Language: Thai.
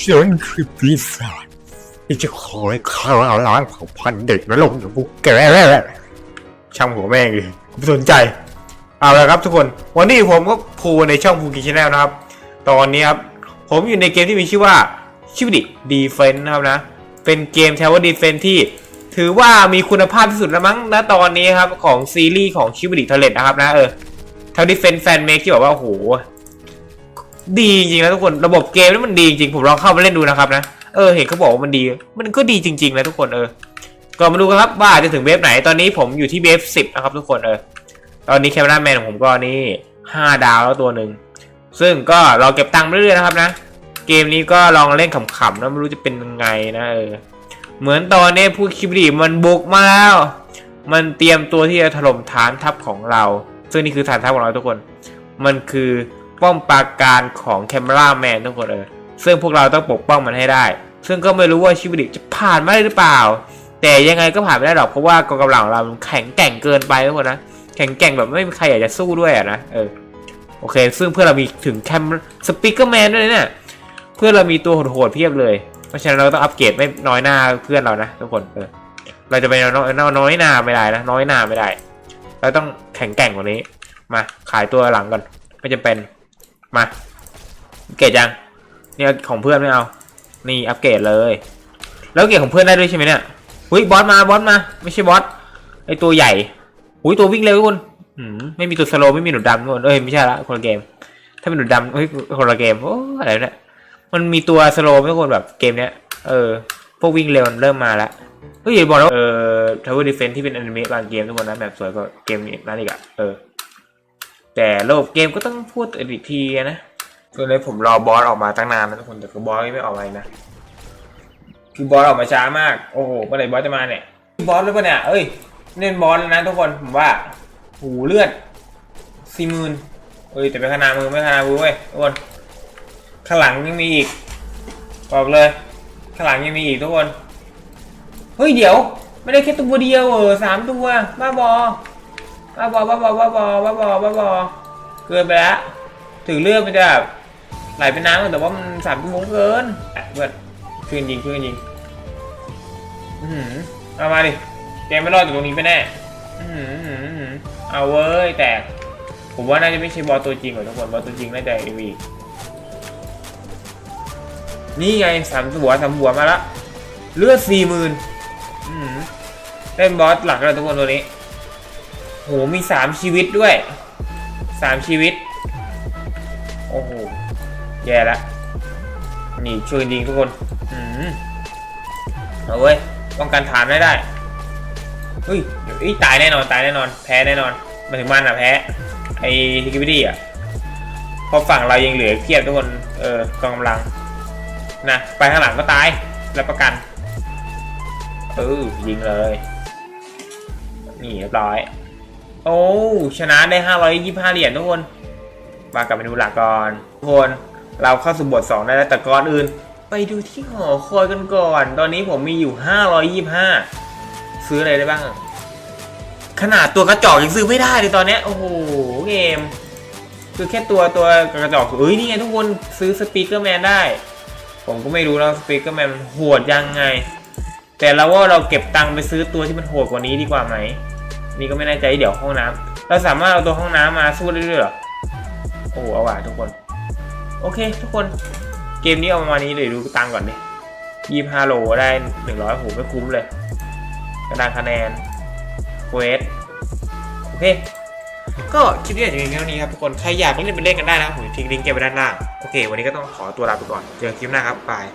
ฉันคือปีศาจที่จะคอยฆ่าล้างเผ่าพันธุ์เด็กนรกอย่างพวกแกช่างหัวแม่งเลยไม่สนใจ เอาละครับทุกคน วันนี้ผมก็พูในช่องภูกิชแนลนะครับ ตอนนี้ครับ ผมอยู่ในเกมที่มีชื่อว่าชิวดิดีเฟนนะครับนะ เป็นเกมแทวดีเฟนที่ ถือว่ามีคุณภาพที่สุดแล้วมั้งณตอนนี้ครับ ของซีรีส์ของชิวดิทเลตนะครับนะเออแทวดีเฟนแฟนเมคที่บอกว่าโอ้โห ดีจริงนะทุกคนระบบเกมนี่มันดีจริงผมลองเข้ามาเล่นดูนะครับนะเออเห็นเขาบอกว่ามันดี มันก็ดีจริงๆนะทุกคนเออก็มาดูกันครับว่าจะถึงเวฟไหนตอนนี้ผมอยู่ที่เวฟสิบนะครับทุกคนเออตอนนี้แคมราแมนของผมก็นี่ห้าดาวแล้วตัวหนึ่งซึ่งก็เราเก็บตังค์เรื่อยๆนะครับนะเกมนี้ก็ลองเล่นขำๆนะไม่รู้จะเป็นยังไงนะเออเหมือนตอนนี้ผู้คิบดีมันบุกมาแล้ว มันเตรียมตัวที่จะถล่มฐานทัพของเรา ซึ่งนี่คือฐานทัพของเราทุกคน มันคือ ป้อมปราการของแคมราแมนทุกคนเออซึ่งพวกเราต้องปกป้องมันให้ได้ ซึ่งก็ไม่รู้ว่าชิบดิจะผ่านมาได้หรือเปล่า แต่ยังไงก็ผ่านไม่ได้หรอกเพราะว่ากองกำลังของเราแข็งแกร่งเกินไปทุกคนนะแข็งแกร่งแบบไม่มีใครอยากจะสู้ด้วยอะนะเออโอเค ซึ่งเพื่อเรามีถึงแคมสปิเกอร์แมนด้วยเนี่ยเพื่อเรามีตัวโหดๆเพียบเลย เพราะฉะนั้นเราต้องอัปเกรดไม่น้อยหน้าเพื่อนเรานะทุกคนเออเราจะไปน้อยน้อยหน้าไม่ได้นะน้อยหน้าไม่ได้ เราต้องแข็งแกร่งกว่านี้ มาขายตัวหลังก่อนไม่จำเป็น มาเกรดยังเนี่ยของเพื่อนไม่เอานี่อัปเกรดเลย แล้วเกรดของเพื่อนได้ด้วยใช่ไหมเนี่ยหุ้ยบอสมาบอสมา ไม่ใช่บอสไอตัวใหญ่อุ้ยตัววิ่งเร็วทุกคนอืมไม่มีตัวสโลไม่มีหนุดดำทุกคนเอ้ยไม่ใช่ละคนละเกม ถ้าเป็นหนุดดำเฮ้ยคนละเกมโอ้อะไรเนี่ยมันมีตัวสโลว์ไม่คนแบบเกมเนี้ยเออพวกวิ่งเร็วมันเริ่มมาแล้วเฮ้ยอย่าบอกนะเออทาวเวอร์ดิเฟนที่เป็นอนิเมะบางเกมทุกคนนะแบบสวยกว่าเกมนี้นั่นอีกอะเออ แต่ระบบเกมก็ต้องพูดอีกทีนะส่วนในผมรอบอสออกมาตั้งนานนะทุกคนแต่คือบอสไม่ออกมานะ คือบอสออกมาช้ามากโอ้โหเมื่อไหร่บอสจะมาเนี่ยบอสหรือเปล่าเนี่ยเอ้ยเล่นบอสแล้วนะทุกคนผมว่าหูเลือดสี่หมื่นเอ้ยแต่เป็นขนาดมือไม่ขนาดมือเว้ยทุกคนข้างหลังยังมีอีกบอกเลยข้างหลังยังมีอีกทุกคนเฮ้ยเดี๋ยว ไม่ได้แค่ตัวเดียวเออสามตัวบ้าบอ บ้าบอบ้าบอบ้าบอบ้าบอบ้าบอเกินไปแล้วถึงเลือดมันจะแบบไหลเป็นน้ำแต่ว่ามันสามชั่วโมงเกินเพื่อนคืนยิงคืนยิงอืออเอามาดิแกไม่รอดจากตรงนี้ไปแน่อือหืออื้อหืออื้อหือเอาเว้ยแตกผมว่าน่าจะไม่ใช่บอสตัวจริงหรอกทุกคนบอสตัวจริงน่าจะเอวีนี่ไงสามหัวสามหัวมาละเลือดสี่หมื่นเล่นบอสหลักแล้วทุกคนตัวนี้ หมีสามชีวิตด้วยสามชีวิต โอ้โห แย่ละ นี่ช่วยยิงทุกคน อืมเอาเว้ยป้องกันฐานไม่ได้เฮ้ยเดี๋ยวอีตายแน่นอน ตายแน่นอน แพ้แน่นอนมาถึงมันอะแพ้ ไอ้ทิกิบิดี้อะพอฝั่งเรายังเหลือเพียบทุกคน เออกองกำลัง นะ ไปข้างหลังก็ตาย รับประกัน เออยิงเลย นี่เรียบร้อย โอ้ชนะได้ห้าร้อยยี่ห้าเหรียญทุกคนมากลับไปดูหลักก่อนทุกคนเราเข้าสู่บทสองได้แล้วแต่ก่อนอื่น ไปดูที่หอคอยกันก่อน ตอนนี้ผมมีอยู่ 525 ซื้ออะไรได้บ้าง ขนาดตัวกระจอกยังซื้อไม่ได้เลยตอนนี้ โอ้โห เกม คือแค่ตัวตัวกระจอกเอ้ยนี่ไงทุกคนซื้อสปีกเกอร์แมนได้ ผมก็ไม่รู้แล้วสปีกเกอร์แมนโหดยังไง แต่เราว่าเราเก็บตังค์ไปซื้อตัวที่มันโหดกว่านี้ดีกว่าไหม นี่ก็ไม่แน่ใจเดี๋ยวห้องน้ำเราสามารถเอาตัวห้องน้ำมาสู้ได้ด้วยเหรอ โอ้โหเอาว่ะทุกคน โอเค ทุกคน เกมนี้เอาประมาณนี้เลยดูตังก่อนดิยี่ห้าโลได้หนึ่งร้อยโหไม่คุ้มเลย กระดานคะแนนเควสโอเค ก็คลิปนี้อาจจะมีเท่นี้ครับทุกคน ใครอยากเล่นไปเล่นกันได้นะครับผมทิ้งลิงก์เก็บไว้ด้านล่าง โอเค วันนี้ก็ต้องขอตัวลาไปก่อน เจอกันคลิปหน้าครับ บาย